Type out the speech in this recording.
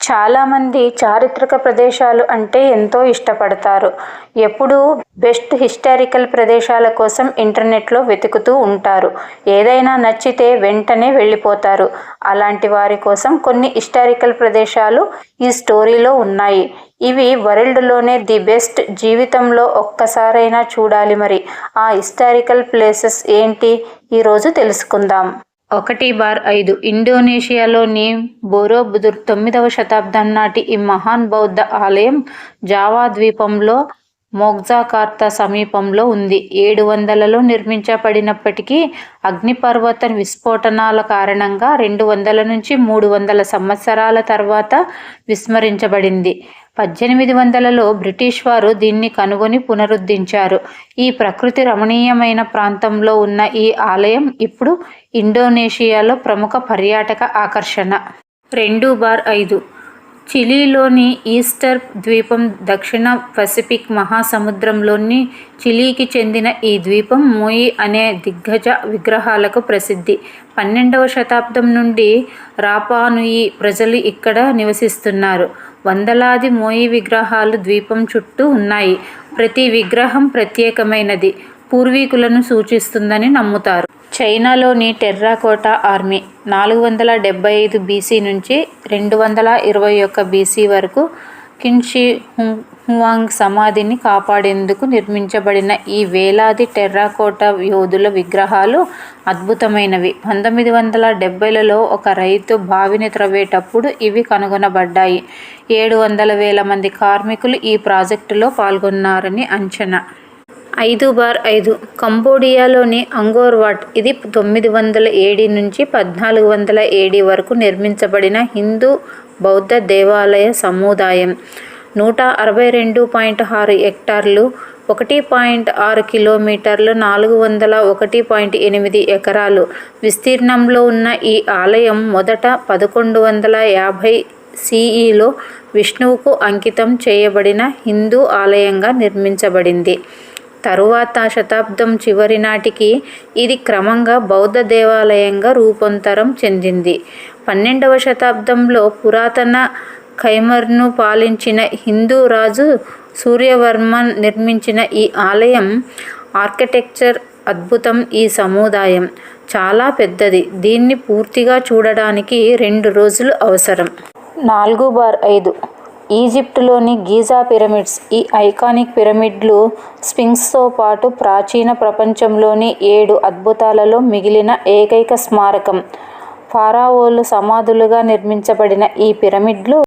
చాలామంది చారిత్రక ప్రదేశాలు అంటే ఎంతో ఇష్టపడతారు. ఎప్పుడూ బెస్ట్ హిస్టారికల్ ప్రదేశాల కోసం ఇంటర్నెట్లో వెతుకుతూ ఉంటారు. ఏదైనా నచ్చితే వెంటనే వెళ్ళిపోతారు. అలాంటి వారి కోసం కొన్ని హిస్టారికల్ ప్రదేశాలు ఈ స్టోరీలో ఉన్నాయి. ఇవి వరల్డ్లోనే ది బెస్ట్ జీవితంలో ఒక్కసారైనా చూడాలి మరి. ఆ హిస్టారికల్ ప్లేసెస్ ఏంటి? ఈరోజు తెలుసుకుందాం. ఒకటి బార్ ఐదు. ఇండోనేషియాలోని బోరోబుదుర్ తొమ్మిదవ శతాబ్దం నాటి ఈ మహాన్ బౌద్ధ ఆలయం జావా ద్వీపంలో మోగ్జాకార్తా సమీపంలో ఉంది. ఏడు వందలలో నిర్మించబడినప్పటికీ అగ్నిపర్వత విస్ఫోటనాల కారణంగా రెండు వందల నుంచి మూడు వందల సంవత్సరాల తర్వాత విస్మరించబడింది. పద్దెనిమిది వందలలో బ్రిటిష్ వారు దీన్ని కనుగొని పునరుద్ధరించారు. ఈ ప్రకృతి రమణీయమైన ప్రాంతంలో ఉన్న ఈ ఆలయం ఇప్పుడు ఇండోనేషియాలో ప్రముఖ పర్యాటక ఆకర్షణ. రెండు బార్ ఐదు చిలీలోని ఈస్టర్ ద్వీపం దక్షిణ పసిఫిక్ మహాసముద్రంలోని చిలీకి చెందిన ఈ ద్వీపం మోయి అనే దిగ్గజ విగ్రహాలకు ప్రసిద్ధి. పన్నెండవ శతాబ్దం నుండి రాపానుయి ప్రజలు ఇక్కడ నివసిస్తున్నారు. వందలాది మోయి విగ్రహాలు ద్వీపం చుట్టూ ఉన్నాయి. ప్రతి విగ్రహం ప్రత్యేకమైనది. పూర్వీకులను సూచిస్తుందని నమ్ముతారు. చైనాలోని టెర్రాకోటా ఆర్మీ నాలుగు వందల డెబ్బై ఐదు బీసీ నుంచి రెండు వందల ఇరవై ఒక్క బీసీ వరకు కిన్షి హువాంగ్ సమాధిని కాపాడేందుకు నిర్మించబడిన ఈ వేలాది టెర్రాకోటా యోధుల విగ్రహాలు అద్భుతమైనవి. పంతొమ్మిది వందల డెబ్బైలలో ఒక రైతు బావిని త్రవ్వేటప్పుడు ఇవి కనుగొనబడ్డాయి. ఏడు వందల వేల మంది కార్మికులు ఈ ప్రాజెక్టులో పాల్గొన్నారని అంచనా. ఐదు బార్ ఐదు. కంబోడియాలోని అంగోర్ వాట్ ఇది తొమ్మిది వందల ఏడి నుంచి పద్నాలుగు వందల ఏడి వరకు నిర్మించబడిన హిందూ బౌద్ధ దేవాలయ సముదాయం. నూట అరవై రెండు పాయింట్ ఆరు హెక్టార్లు ఒకటి పాయింట్ ఆరు కిలోమీటర్లు నాలుగు వందల ఒకటి పాయింట్ ఎనిమిది ఎకరాలు. విస్తీర్ణంలో ఉన్న ఈ ఆలయం మొదట పదకొండు వందల యాభై సిఈలో విష్ణువుకు అంకితం చేయబడిన హిందూ ఆలయంగా నిర్మించబడింది. తరువాత శతాబ్దం చివరి నాటికి ఇది క్రమంగా బౌద్ధ దేవాలయంగా రూపాంతరం చెందింది. పన్నెండవ శతాబ్దంలో పురాతన ఖైమర్ను పాలించిన హిందూ రాజు సూర్యవర్మన్ నిర్మించిన ఈ ఆలయం ఆర్కిటెక్చర్ అద్భుతం ఈ సముదాయం. చాలా పెద్దది. దీన్ని పూర్తిగా చూడడానికి రెండు రోజులు అవసరం. నాలుగు బార్ ఐదు. ఈజిప్టులోని గీజా పిరమిడ్స్ ఈ ఐకానిక్ పిరమిడ్లు స్పింగ్స్తో పాటు ప్రాచీన ప్రపంచంలోని ఏడు అద్భుతాలలో మిగిలిన ఏకైక స్మారకం. ఫారావోలు సమాధులుగా నిర్మించబడిన ఈ పిరమిడ్లు